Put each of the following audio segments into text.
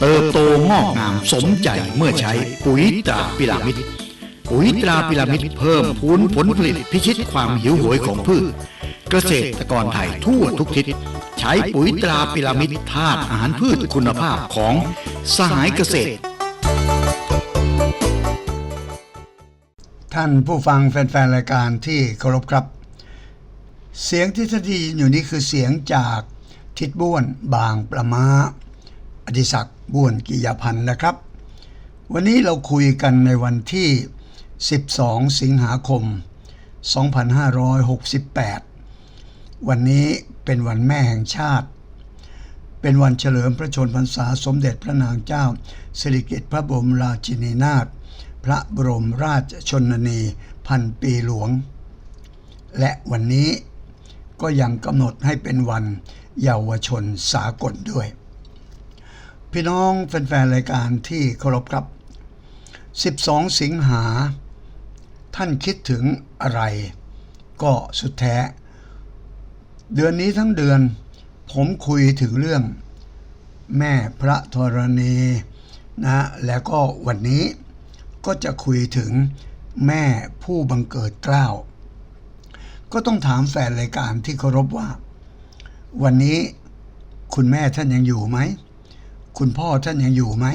เติบโตงอกงามสมใจเมื่อใช้ปุ๋ยตราพิรามิดปุ๋ยตราพิรามิดเพิ่มพูนผลผลิตพิชิตความหิวโหยของพืช เกษตรกรไทยทั่วทุกทิศ ใช้ปุ๋ยตราพิรามิดธาตุอาหารพืชคุณภาพของสหายเกษตร ท่านผู้ฟังแฟนๆรายการที่เคารพครับ เสียงที่ท่านได้ยินอยู่นี้คือเสียงจากทิดบ้วนบางประมาอดิศักดิ์ บ้วนกิยพันธ์นะครับ วันนี้เราคุยกันในวันที่ 12 สิงหาคม 2568 วันนี้เป็นวันแม่แห่งชาติ เป็นวันเฉลิมพระชนมพรรษาสมเด็จพระนางเจ้าสิริกิติ์พระบรมราชินีนาถพระบรมราชชนนีพันปีหลวง และวันนี้ก็ยังกำหนดให้เป็นวันเยาวชนสากลด้วย พี่น้องแฟนๆรายการที่เคารพครับ 12 สิงหา ท่านคิดถึงอะไร ก็สุดแท้ เดือนนี้ทั้งเดือน ผมคุยถึงเรื่อง แม่พระธรณีนะ แล้วก็วันนี้ก็จะคุยถึงแม่ผู้บังเกิดเกล้า ก็ต้องถามแฟนรายการที่เคารพว่า วันนี้คุณแม่ท่านยังอยู่ไหม คุณพ่อท่านยังอยู่ไหม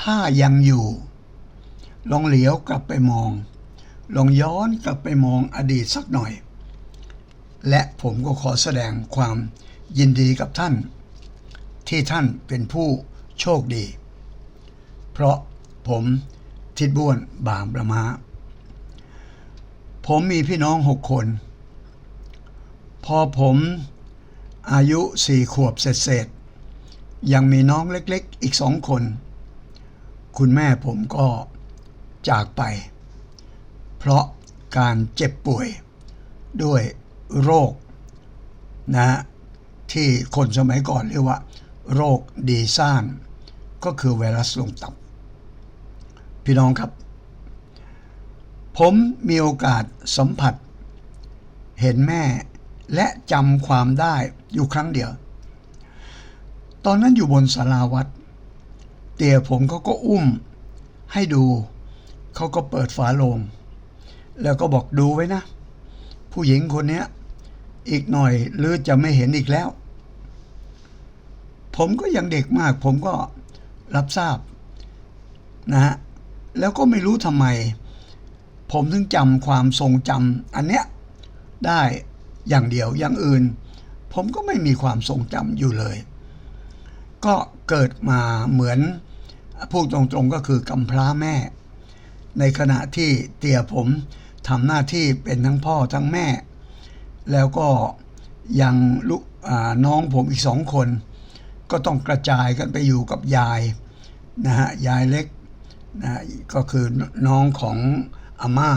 ถ้ายังอยู่ ลองเหลียวกลับไปมอง ลองย้อนกลับไปมองอดีตสักหน่อย และผมก็ขอแสดงความยินดีกับท่าน ที่ท่านเป็นผู้โชคดี เพราะผมทิดบ้วนบางประมาผมมีพี่น้องหกคน พอผมอายุสี่ขวบเศษ ยังมีน้องเล็กๆ อีกสองคน คุณแม่ผมก็จากไป เพราะการเจ็บป่วยด้วยโรคนะที่คนสมัยก่อนเรียกว่า โรคดีซ่าน ก็คือไวรัสลงตับ พี่น้องครับ ผมมีโอกาสสัมผัส เห็นแม่และจำความได้อยู่ครั้งเดียว ตอนนั้นอยู่บนสาราวัด เตี่ยผมเขาก็อุ้ม ให้ดู เขาก็เปิดฝาโลง แล้วก็บอกดูไว้นะ ผู้หญิงคนนี้อีกหน่อยหรือจะไม่เห็นอีกแล้ว ผมก็ยังเด็กมาก ผมก็รับทราบนะฮะแล้วก็ไม่รู้ทำไม ผมถึงจำความทรงจำอันเนี้ยได้อย่างเดียวอย่างอื่น ผมก็ไม่มีความทรงจำอยู่เลย ก็เกิดมาเหมือนพูดตรงๆก็คือกำพร้าแม่ ในขณะที่เตี่ยผมทำหน้าที่เป็นทั้งพ่อทั้งแม่ แล้วก็ยังลูกน้องผมอีกสองคน ก็ต้องกระจายกันไปอยู่กับยายนะฮะยายเล็กนะก็คือน้องของอาม่า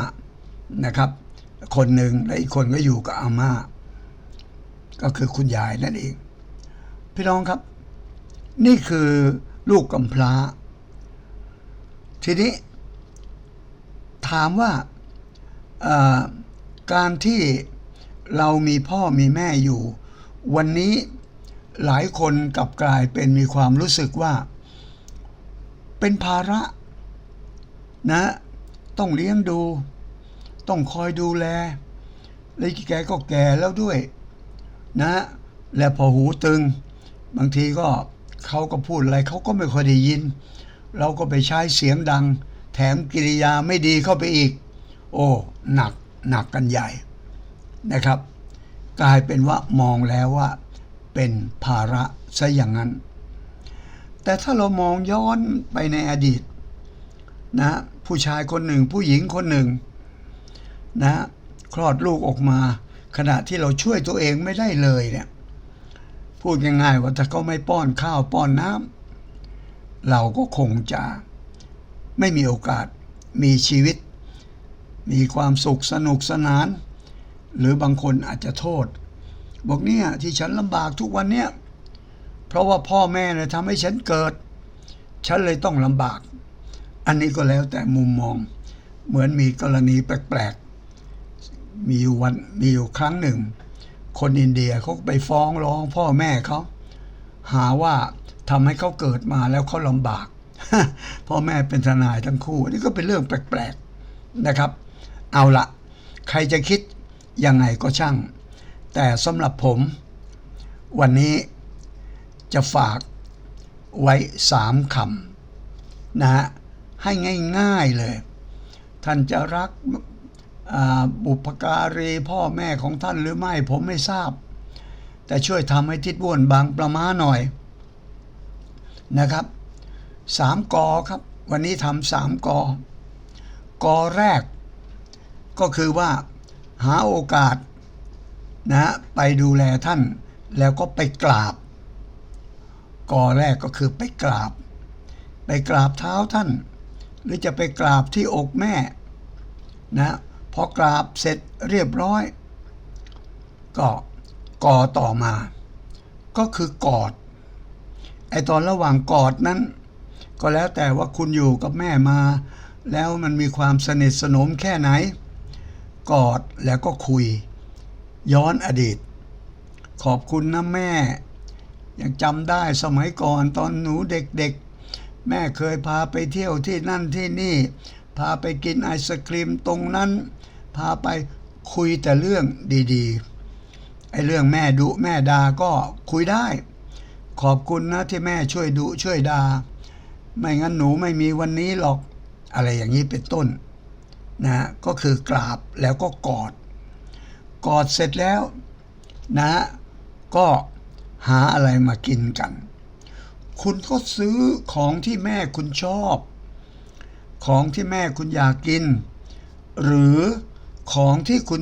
นะครับ คนหนึ่งและอีกคนก็อยู่กับอาม่าก็คือคุณยายนั่นเอง พี่น้องครับ นี่คือลูกกำพร้า ทีนี้ ถามว่าการที่เรามีพ่อมีแม่อยู่ วันนี้หลายคนกลับกลายเป็นมีความรู้สึกว่า เป็นภาระนะ ต้องเลี้ยงดู ต้องคอยดูแลแล้วแกก็แก่แล้วด้วย นะ และพอหูตึง บางทีก็ เขาก็พูดอะไรเขาก็ไม่ค่อยได้ยิน เราก็ไปใช้เสียงดัง แถมกิริยาไม่ดีเข้าไปอีก โอ้หนักหนักกันใหญ่นะครับ กลายเป็นว่ามองแล้วว่า เป็นภาระซะอย่างนั้น แต่ถ้าเรามองย้อนไปในอดีตนะผู้ชายคนหนึ่งผู้หญิงคนหนึ่งนะคลอดลูกออกมา ขณะที่เราช่วยตัวเองไม่ได้เลยเนี่ย พูดง่ายๆว่าถ้าเขาไม่ป้อนข้าวป้อนน้ำเราก็คงจะไม่มีโอกาสมีชีวิต มีความสุขสนุกสนาน หรือบางคนอาจจะโทษ บอกเนี่ยที่ฉันลำบากทุกวันเนี่ยเพราะว่าพ่อแม่เนี่ยทำให้ฉันเกิด ฉันเลยต้องลำบาก อันนี้ก็แล้วแต่มุมมอง เหมือนมีกรณีแปลกๆ มีอยู่วันมีอยู่ครั้งหนึ่ง คนอินเดียเขาไปฟ้องร้องพ่อแม่เขาหาว่าทำให้เขาเกิดมาแล้วเขาลำบาก พ่อแม่เป็นทนายทั้งคู่นนี้ก็เป็นเรื่องแปลกๆนะครับ เอาละใครจะคิดยังไงก็ช่าง แต่สำหรับผม วันนี้จะฝากไว้สามคำนะฮะให้ง่ายๆเลย ท่านจะรัก บุพการีพ่อแม่ของท่านหรือไม่ผมไม่ทราบ แต่ช่วยทำให้ทิดว่วนบางประมาหน่อยนะครับสามกอครับ วันนี้ทำสามกอกอแรก ก็คือว่าหาโอกาสนะไปดูแลท่านแล้วก็ไปกราบกอแรกก็คือไปกราบ ไปกราบเท้าท่าน หรือจะไปกราบที่อกแม่นะ พอกราบเสร็จเรียบร้อย ก็กอต่อมา ก็คือกอด ไอตอนระหว่างกอดนั้น ก็แล้วแต่ว่าคุณอยู่กับแม่มา แล้วมันมีความสนิทสนมแค่ไหน กอดแล้วก็คุย ย้อนอดีต ขอบคุณนะแม่ ยังจำได้สมัยก่อนตอนหนูเด็กๆ แม่เคยพาไปเที่ยวที่นั่นที่นี่พาไปกินไอศครีมตรงนั้น พาไปคุยแต่เรื่องดีๆ ไอ้เรื่องแม่ดุแม่ดาก็คุยได้ ขอบคุณนะที่แม่ช่วยดุช่วยดา ไม่งั้นหนูไม่มีวันนี้หรอก อะไรอย่างนี้เป็นต้นนะก็คือกราบแล้วก็กอด กอดเสร็จแล้วนะก็หาอะไรมากินกัน คุณก็ซื้อของที่แม่คุณชอบ ของที่แม่คุณอยากกิน หรือ ของที่คุณ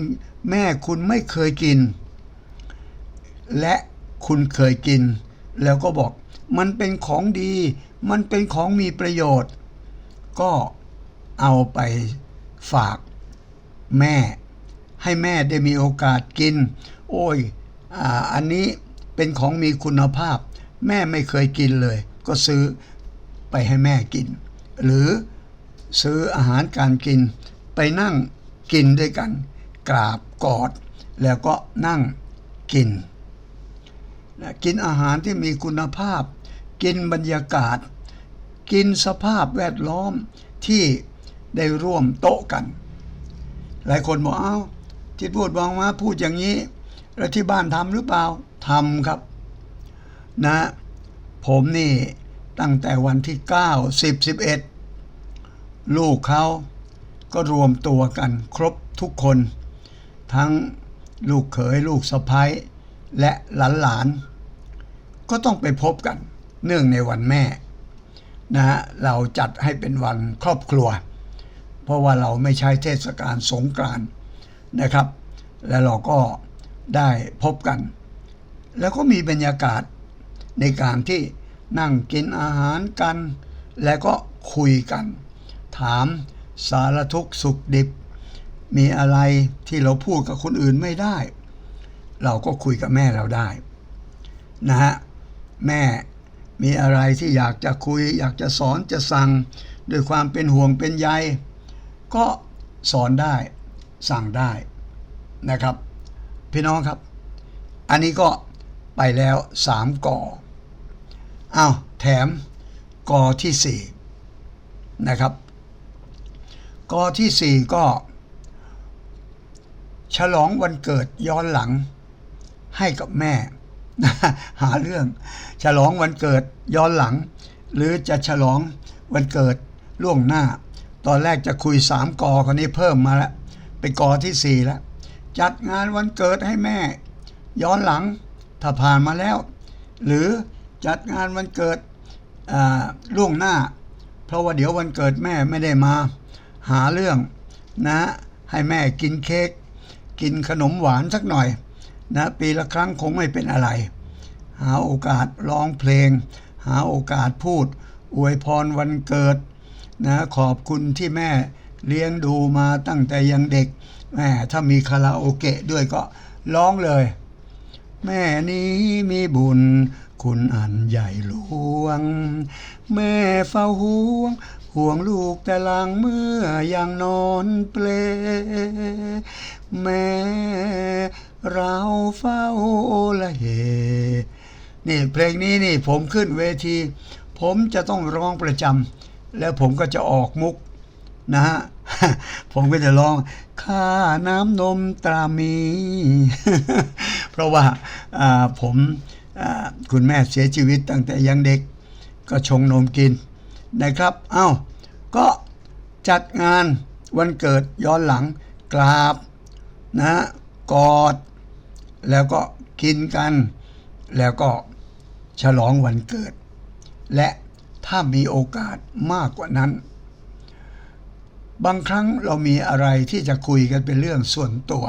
แม่คุณไม่เคยกิน และคุณเคยกิน แล้วก็บอก มันเป็นของดี มันเป็นของมีประโยชน์ ก็เอาไปฝากแม่ ให้แม่ได้มีโอกาสกิน โอ้ยออันนี้เป็นของมีคุณภาพ แม่ไม่เคยกินเลย ก็ซื้อไปให้แม่กิน หรือซื้ออาหารการกินไปนั่ง กินด้วยกัน กราบกอด แล้วก็นั่งกินนะกินอาหารที่มีคุณภาพ กินบรรยากาศ กินสภาพแวดล้อมที่ได้ร่วมโต๊ะกัน หลายคนบอกเอ้าทิดพูดวางมาพูดอย่างนี้ แล้วที่บ้านทำหรือเปล่าทำครับ นะ ผมนี่ตั้งแต่วันที่ 9 10 11 ลูกเขา ก็รวมตัวกันครบทุกคน ทั้งลูกเขยลูกสะพ้ยและหลานๆก็ต้องไปพบกัน เนื่องในวันแม่นะฮะเราจัดให้เป็นวันครอบครัว เพราะว่าเราไม่ใช้เทศกาลสงกรานต์นะครับ แล้วเราก็ได้พบกัน แล้วก็มีบรรยากาศในการที่นั่งกินอาหารกัน แล้วก็คุยกัน ถาม สารทุกข์สุขดิบ มีอะไรที่เราพูดกับคนอื่นไม่ได้ เราก็คุยกับแม่เราได้นะฮะแม่มีอะไรที่อยากจะคุย อยากจะสอนจะสั่งด้วยความเป็นห่วงเป็นใยก็สอนได้สั่งได้นะครับ พี่น้องครับ อันนี้ก็ไปแล้วสามกออ้าวแถมกอที่สี่นะครับ กอที่สี่ก็ ฉลองวันเกิดย้อนหลังให้กับแม่ หาเรื่อง ฉลองวันเกิดย้อนหลัง หรือจะฉลองวันเกิดล่วงหน้า ตอนแรกจะคุยสามกอคนนี้เพิ่มมาแล้วเป็นกอที่สี่แล้วจัดงานวันเกิดให้แม่ ย้อนหลังถ้าผ่านมาแล้ว หรือจัดงานวันเกิดล่วงหน้า เพราะว่าเดี๋ยววันเกิดแม่ไม่ได้มา หาเรื่องนะ ให้แม่กินเค้กกินขนมหวานสักหน่อยนะปีละครั้งคงไม่เป็นอะไร หาโอกาสร้องเพลง หาโอกาสพูด อวยพรวันเกิดนะขอบคุณที่แม่เลี้ยงดูมาตั้งแต่ยังเด็กแม่ถ้ามีคาราโอเกะด้วยก็ร้องเลย แม่นี้มีบุญคุณอันใหญ่หลวง แม่เฝ้าห่วง ห่วงลูกแต่หลังเมื่อยังนอนเปล แม่เราเฝ้าละเห นี่เพลงนี้นี่ผมขึ้นเวที ผมจะต้องร้องประจำแล้วผมก็จะออกมุกนะฮะผมก็จะร้องข้าน้ำนมตรามี เพราะว่าผมคุณแม่เสียชีวิตตั้งแต่ยังเด็กก็ชงนมกิน นะครับเอ้าก็จัดงานวันเกิดย้อนหลังกราบนะกอด แล้วก็กินกัน แล้วก็ฉลองวันเกิด และถ้ามีโอกาสมากกว่านั้น บางครั้งเรามีอะไรที่จะคุยกันเป็นเรื่องส่วนตัว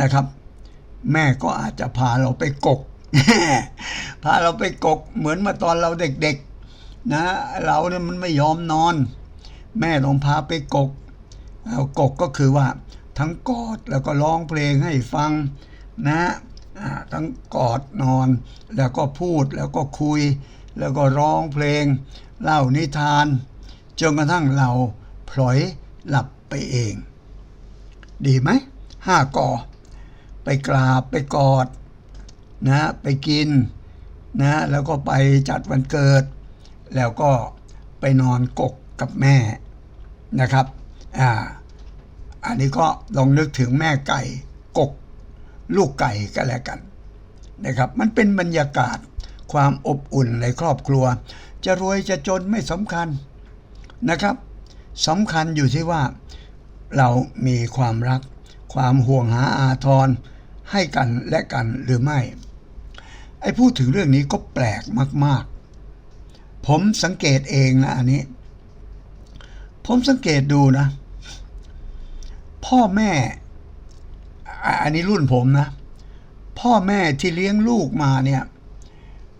นะครับ แม่ก็อาจจะพาเราไปกก พาเราไปกกเหมือนมาตอนเราเด็กๆ นะเราเนี่ยมันไม่ยอมนอน แม่ลองพาไปกกเอากกก็คือว่าทั้งกอดแล้วก็ร้องเพลงให้ฟังนะทั้งกอดนอน แล้วก็พูดแล้วก็คุย แล้วก็ร้องเพลง เล่านิทานจนกระทั่งเราพลอยหลับไปเอง ดีไหมห้ากอไปกราบไปกอดนะไปกินนะแล้วก็ไปจัดวันเกิด แล้วก็ไปนอนกกกับแม่นะครับอ่าอันนี้ก็ลองนึกถึงแม่ไก่กก ลูกไก่ก็แล้วกันนะครับ มันเป็นบรรยากาศความอบอุ่นในครอบครัว จะรวยจะจนไม่สำคัญนะครับสำคัญอยู่ที่ว่าเรามีความรัก ความห่วงหาอาทรให้กันและกันหรือไม่ ไอ้พูดถึงเรื่องนี้ก็แปลกมาก ผมสังเกตเองนะอันนี้ ผมสังเกตดูนะ พ่อแม่ อันนี้รุ่นผมนะ พ่อแม่ที่เลี้ยงลูกมาเนี่ย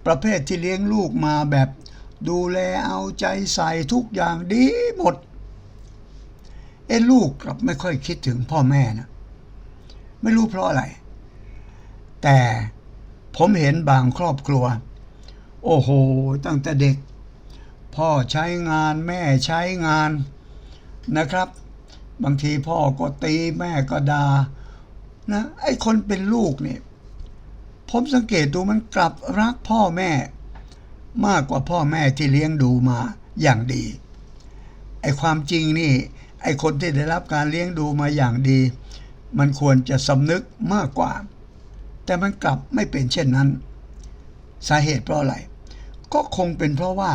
ประเภทที่เลี้ยงลูกมาแบบดูแลเอาใจใส่ทุกอย่างดีหมด เอ้ลูกกลับไม่ค่อยคิดถึงพ่อแม่นะ ไม่รู้เพราะอะไร แต่ผมเห็นบางครอบครัว โอ้โห ตั้งแต่เด็ก พ่อใช้งานแม่ใช้งานนะครับ บางทีพ่อก็ตีแม่ก็ดา่านะไอ้คนเป็นลูกเนี่ยผมสังเกตดูมันกลับรักพ่อแม่ มากกว่าพ่อแม่ที่เลี้ยงดูมาอย่างดีไอ้ความจริงนี่ไอ้คนที่ได้รับการเลี้ยงดูมาอย่างดี มันควรจะสำนึกมากกว่า แต่มันกลับไม่เป็นเช่นนั้น สาเหตุเพราะอะไร ก็คงเป็นเพราะว่า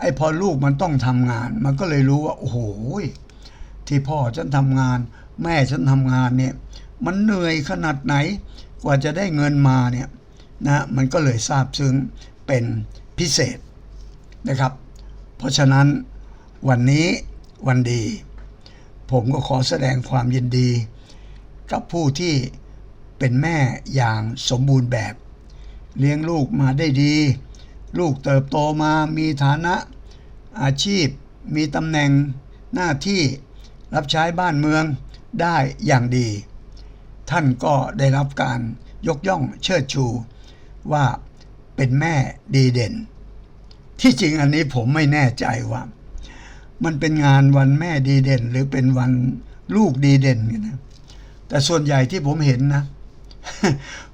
ไอ้พอลูกมันต้องทำงาน มันก็เลยรู้ว่า โอ้โหที่พ่อฉันทำงาน แม่ฉันทำงานเนี่ย มันเหนื่อยขนาดไหน กว่าจะได้เงินมาเนี่ยนะมันก็เลยซาบซึ้งเป็นพิเศษนะครับ เพราะฉะนั้นวันนี้วันดี ผมก็ขอแสดงความยินดี กับผู้ที่เป็นแม่อย่างสมบูรณ์แบบ เลี้ยงลูกมาได้ดี ลูกเติบโตมามีฐานะอาชีพ มีตำแหน่งหน้าที่รับใช้บ้านเมืองได้อย่างดี ท่านก็ได้รับการยกย่องเชิดชู ว่าเป็นแม่ดีเด่น ที่จริงอันนี้ผมไม่แน่ใจว่า มันเป็นงานวันแม่ดีเด่น หรือเป็นวันลูกดีเด่นกันนะแต่ส่วนใหญ่ที่ผมเห็นนะ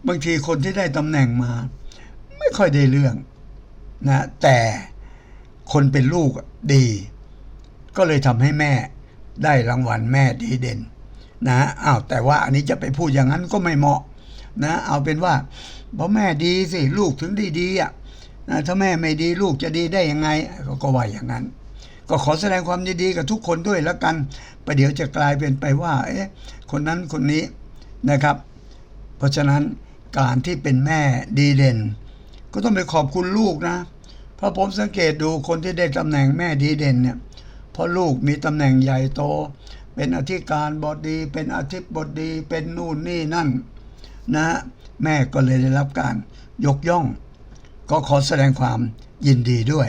บางทีคนที่ได้ตำแหน่งมา ไม่ค่อยได้เรื่อง นะแต่คนเป็นลูกดี ก็เลยทำให้แม่ได้รางวัลแม่ดีเด่นนะอ้าวแต่ว่าอันนี้จะไปพูดอย่างนั้นก็ไม่เหมาะนะเอาเป็นว่าเพราะแม่ดีสิลูกถึงได้ดีอะนะถ้าแม่ไม่ดีลูกจะดีได้ยังไงก็ก็ว่าอย่างนั้น ก็ขอแสดงความยินดีกับทุกคนด้วยแล้วกันประเดี๋ยวจะกลายเป็นไปว่าเอ๊ะคนนั้นคนนี้นะครับ เพราะฉะนั้นการที่เป็นแม่ดีเด่น ก็ต้องไปขอบคุณลูกนะ เพราะผมสังเกตดูคนที่ได้ตำแหน่งแม่ดีเด่นเนี่ยเพราะลูกมีตำแหน่งใหญ่โต เป็นอธิการบดี เป็นอธิบดี เป็นนู่นนี่นั่นนะฮะแม่ก็เลยได้รับการยกย่อง ก็ขอแสดงความยินดีด้วย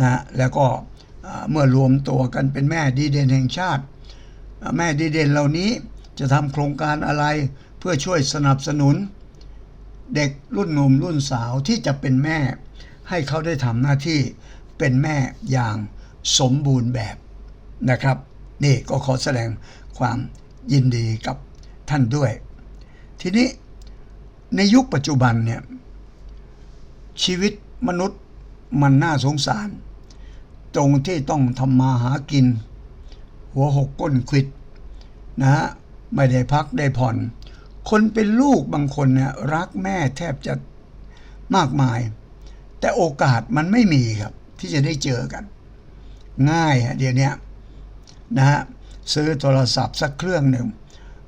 นะฮะแล้วก็เมื่อรวมตัวกันเป็นแม่ดีเด่นแห่งชาติ แม่ดีเด่นเหล่านี้จะทำโครงการอะไรเพื่อช่วยสนับสนุน เด็กรุ่นหนุ่มรุ่นสาวที่จะเป็นแม่ ให้เขาได้ทำหน้าที่เป็นแม่อย่างสมบูรณ์แบบนะครับ นี่ก็ขอแสดงความยินดีกับท่านด้วย ทีนี้ในยุคปัจจุบันเนี่ยชีวิตมนุษย์มันน่าสงสาร ตรงที่ต้องทำมาหากิน หัวหกก้นควิดนะฮะไม่ได้พักได้ผ่อน คนเป็นลูกบางคนเนี่ยรักแม่แทบจะมากมาย แต่โอกาสมันไม่มีครับ ที่จะได้เจอกัน ง่ายฮะเดี๋ยวนี้นะฮะซื้อโทรศัพท์สักเครื่องหนึ่ง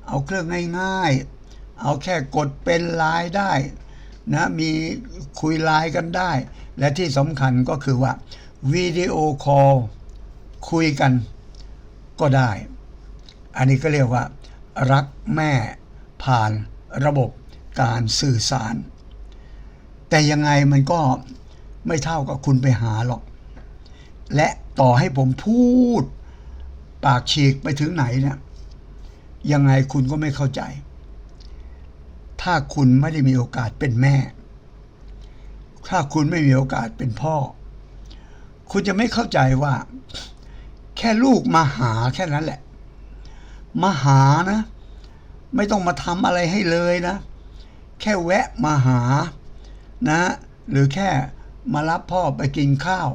เอาเครื่องง่ายๆ เอาแค่กดเป็นไลน์ได้นะมีคุยไลน์กันได้ และที่สำคัญก็คือว่าวิดีโอคอลคุยกันก็ได้ อันนี้ก็เรียกว่า รักแม่ ผ่านระบบการสื่อสาร แต่ยังไงมันก็ไม่เท่ากับคุณไปหาหรอก และต่อให้ผมพูด ปากฉีกไปถึงไหนเนี่ยยังไงคุณก็ไม่เข้าใจ ถ้าคุณไม่ได้มีโอกาสเป็นแม่ ถ้าคุณไม่มีโอกาสเป็นพ่อ คุณจะไม่เข้าใจว่า แค่ลูกมาหาแค่นั้นแหละ มาหานะ ไม่ต้องมาทำอะไรให้เลยนะ แค่แวะมาหานะ หรือแค่มารับพ่อไปกินข้าว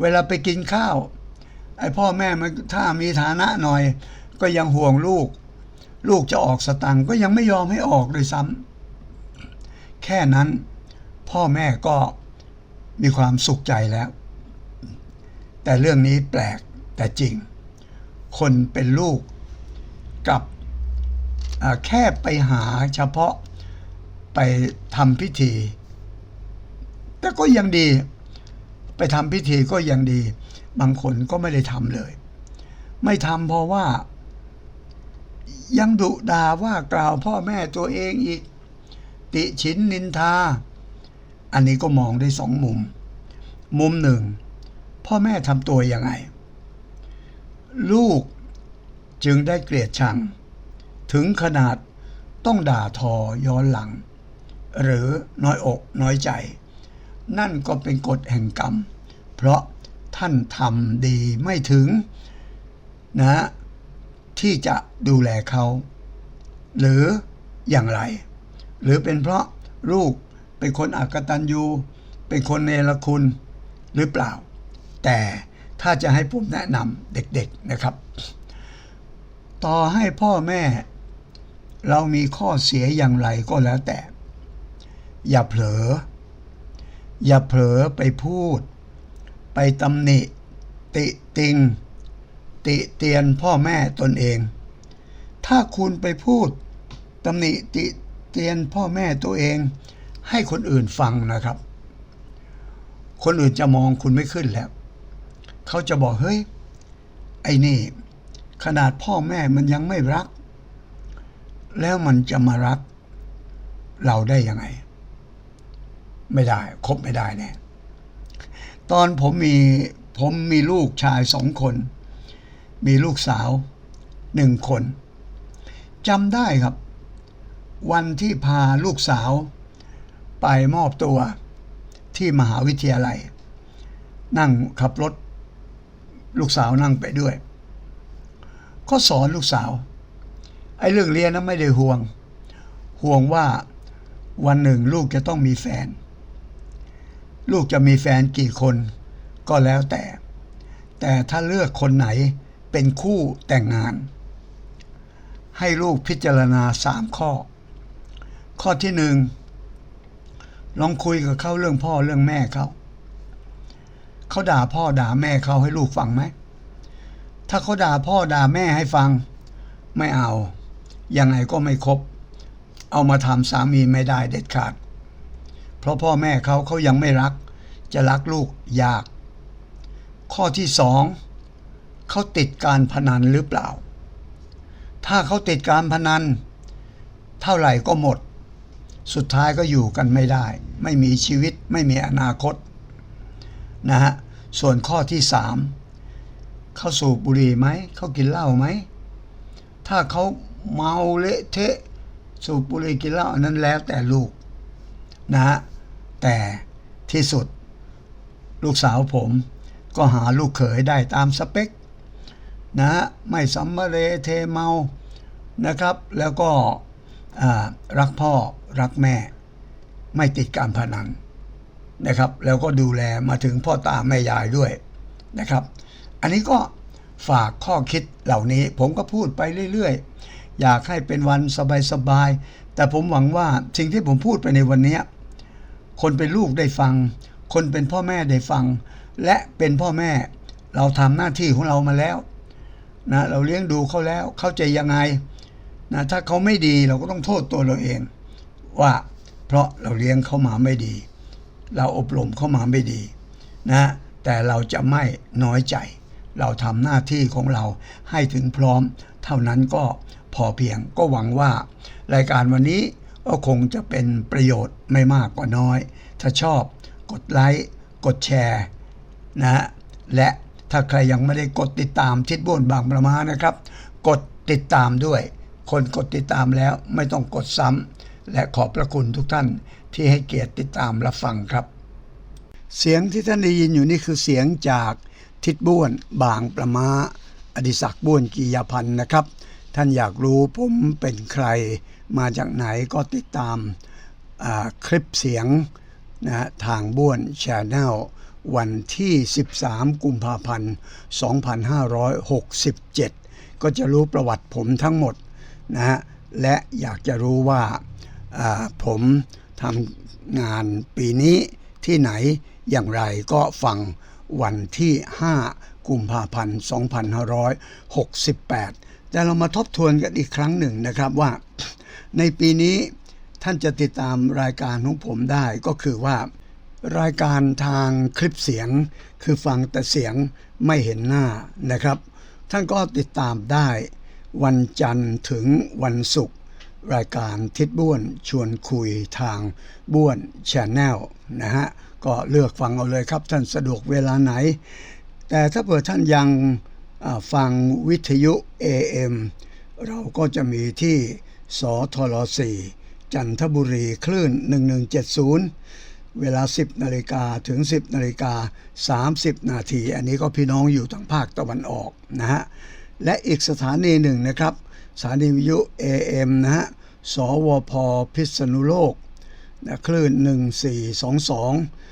เวลาไปกินข้าว ไอ้พ่อแม่มันถ้ามีฐานะหน่อย ก็ยังห่วงลูก ลูกจะออกสตังก็ยังไม่ยอมให้ออกเลยซ้ำแค่นั้นพ่อแม่ก็มีความสุขใจแล้ว แต่เรื่องนี้แปลกแต่จริง คนเป็นลูกกับ แค่ไปหาเฉพาะไปทำพิธี แต่ก็ยังดี ไปทำพิธีก็ยังดี บางคนก็ไม่ได้ทำเลย ไม่ทำเพราะว่า ยังดุด่าว่ากล่าวพ่อแม่ตัวเองอีก ติฉินนินทา อันนี้ก็มองได้สองมุม มุมหนึ่ง พ่อแม่ทำตัวยังไง ลูกจึงได้เกลียดชัง ถึงขนาดต้องด่าทอย้อนหลัง หรือน้อยอกน้อยใจ นั่นก็เป็นกฎแห่งกรรม เพราะท่านทำดีไม่ถึงนะที่จะดูแลเขา หรืออย่างไร หรือเป็นเพราะลูกเป็นคนอักตันยูเป็นคนเนรคุณหรือเปล่า แต่ถ้าจะให้ผมแนะนำเด็กๆนะครับ ต่อให้พ่อแม่ เรามีข้อเสียอย่างไรก็แล้วแต่ อย่าเผลอ อย่าเผลอไปพูด ไปตำหนิ ติติง ติเตียนพ่อแม่ตนเอง ถ้าคุณไปพูดตำหนิติเตียนพ่อแม่ตัวเอง ให้คนอื่นฟังนะครับ คนอื่นจะมองคุณไม่ขึ้นแล้ว เขาจะบอกเฮ้ย ไอ้นี่ ขนาดพ่อแม่มันยังไม่รัก แล้วมันจะมารักเราได้ยังไง ไม่ได้ คบไม่ได้แน่ตอนผมมีผมมีลูกชายสองคน มีลูกสาวหนึ่งคนจำได้ครับ วันที่พาลูกสาว ไปมอบตัวที่มหาวิทยาลัย นั่งขับรถ ลูกสาวนั่งไปด้วย ก็สอนลูกสาว ไอ้เรื่องเรียนนั้นไม่ได้ห่วง ห่วงว่าวันหนึ่งลูกจะต้องมีแฟน ลูกจะมีแฟนกี่คนก็แล้วแต่ แต่ถ้าเลือกคนไหนเป็นคู่แต่งงาน ให้ลูกพิจารณาสามข้อ ข้อที่หนึ่งลองคุยกับเขาเรื่องพ่อเรื่องแม่เขา เขาด่าพ่อด่าแม่เขาให้ลูกฟังไหม ถ้าเขาด่าพ่อด่าแม่ให้ฟัง ไม่เอา ยังไงก็ไม่ครบ เอามาทำสามีไม่ได้เด็ดขาด เพราะพ่อแม่เขาเขายังไม่รัก จะรักลูกยาก ข้อที่สองเขาติดการพนันหรือเปล่า ถ้าเขาติดการพนัน เท่าไหร่ก็หมด สุดท้ายก็อยู่กันไม่ได้ ไม่มีชีวิตไม่มีอนาคตนะฮะส่วนข้อที่สามเขาสูบบุหรี่ไหมเขากินเหล้าไหมถ้าเขา เมาเละเทะสูบบุหรี่กินเหล้าอันนั้นแล้วแต่ลูกนะฮะแต่ที่สุด ลูกสาวผมก็หาลูกเขยได้ตามสเปคนะฮะไม่สัมมาเรเทเมานะครับ แล้วก็รักพ่อรักแม่ ไม่ติดการพนันนะครับ แล้วก็ดูแลมาถึงพ่อตาแม่ยายด้วยนะครับ อันนี้ก็ฝากข้อคิดเหล่านี้ผมก็พูดไปเรื่อย ๆ อยากให้เป็นวันสบายๆ แต่ผมหวังว่าสิ่งที่ผมพูดไปในวันนี้ คนเป็นลูกได้ฟัง คนเป็นพ่อแม่ได้ฟัง และเป็นพ่อแม่ เราทำหน้าที่ของเรามาแล้วนะเราเลี้ยงดูเขาแล้ว เข้าใจยังไงนะถ้าเขาไม่ดีเราก็ต้องโทษตัวเราเอง ว่าเพราะเราเลี้ยงเขามาไม่ดี เราอบรมเขามาไม่ดีนะแต่เราจะไม่น้อยใจ เราทำหน้าที่ของเราให้ถึงพร้อม เท่านั้นก็ พอเพียงก็หวังว่า รายการวันนี้ก็คงจะเป็นประโยชน์ไม่มากก็น้อย ถ้าชอบกดไลค์กดแชร์นะฮะและถ้าใครยังไม่ได้กดติดตามทิศบ้วนบางประมานะครับ กดติดตามด้วย คนกดติดตามแล้วไม่ต้องกดซ้ำและขอบพระคุณทุกท่านที่ให้เกียรติติดตามรับฟังครับ เสียงที่ท่านได้ยินอยู่นี่คือเสียงจากทิศบ้วนบางประมาอดิศักบ้วนกียาพันธ์นะครับ ท่านอยากรู้ผมเป็นใครมาจากไหนก็ติดตามคลิปเสียงนะทางบ้วนชแนลวันที่ 13 กุมภาพันธ์ 2567 ก็จะรู้ประวัติผมทั้งหมดนะฮะและอยากจะรู้ว่าอ่าผมทำงานปีนี้ที่ไหนอย่างไรก็ฟังวันที่ 5 กุมภาพันธ์ 2568 แต่เรามาทบทวนกันอีกครั้งหนึ่งนะครับว่า ในปีนี้ท่านจะติดตามรายการของผมได้ก็คือว่า รายการทางคลิปเสียง คือฟังแต่เสียงไม่เห็นหน้านะครับ ท่านก็ติดตามได้ วันจันทร์ถึงวันศุกร์รายการทิศบ้วนชวนคุยทางบ้วนชแนลนะฮะก็เลือกฟังเอาเลยครับท่านสะดวกเวลาไหน แต่ถ้าเผื่อท่านยัง ฟังวิทยุ AM เราก็จะมีที่สทล4จันทบุรีคลื่น 1170 เวลา 10นาฬิกาถึง 10นาฬิกา30 นาที อันนี้ก็พี่น้องอยู่ทางภาคตะวันออกนะฮะ และอีกสถานีหนึ่งนะครับ สถานีวิทยุ AM นะฮะ สวพพิษณุโลกนะคลื่น 1422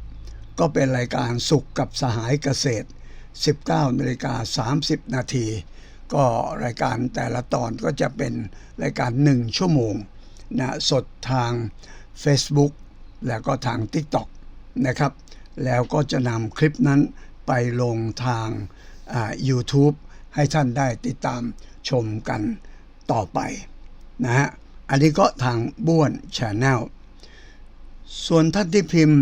ก็เป็นรายการสุขกับสหายเกษตร 19นาฬิกา30 นาที ก็รายการแต่ละตอนก็จะเป็นรายการ 1 ชั่วโมงนะสดทาง Facebook แล้วก็ทาง TikTok นะครับ แล้วก็จะนำคลิปนั้นไปลงทางา YouTube ให้ท่านได้ติดตามชมกันต่อไปนะฮะ อันนี้ก็ทางบ้วนชแนลส่วนท่านที่พิมพ์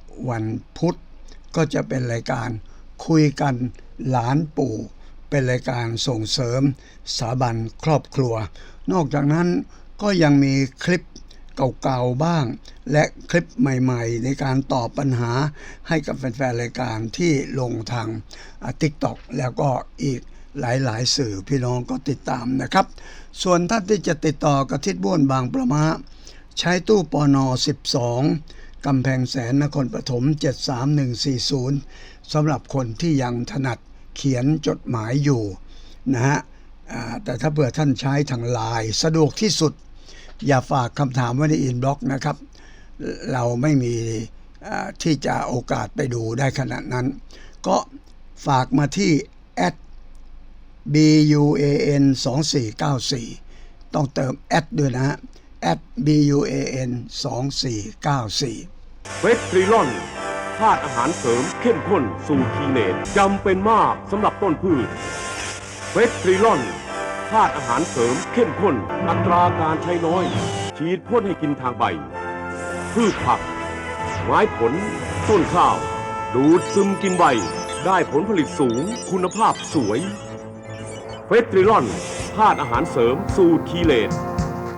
วันพุธ ก็จะเป็นรายการคุยกันหลานปู่ เป็นรายการส่งเสริมสถาบันครอบครัว นอกจากนั้นก็ยังมีคลิปเก่าๆบ้าง และคลิปใหม่ๆ ในการตอบปัญหาให้กับแฟนๆรายการที่ลงทางทิกตอกแล้วก็อีกหลายๆ สื่อพี่น้องก็ติดตามนะครับ ส่วนท่านที่จะติดต่อกับทิศบ้วนบางประมาใช้ตู้ปอนอ12 กำแพงแสนนครปฐม 73140สำหรับคนที่ยังถนัดเขียนจดหมายอยู่นะฮะแต่ถ้าเผื่อท่านใช้ทางไลน์สะดวกที่สุด อย่าฝากคำถามไว้ในอินบล็อกนะครับ เราไม่มีที่จะโอกาสไปดูได้ขนาดนั้น ก็ฝากมาที่ buan 2494ต้องเติมแอดด้วยนะฮะ at buan 2494เวทริลอนธาตุอาหารเสริมเข้มข้นสูตรทีเนตจำเป็นมากสำหรับต้นพืชเวทริลอนธาตุอาหารเสริมเข้มข้น อัตราการใช้น้อย ฉีดพ่นให้กินทางใบ พืชผัก ไม้ผล ต้นข้าว ดูดซึมกินใบ ได้ผลผลิตสูง คุณภาพสวยเฟตริลอนธาตุอาหารเสริมสูตรทีเลต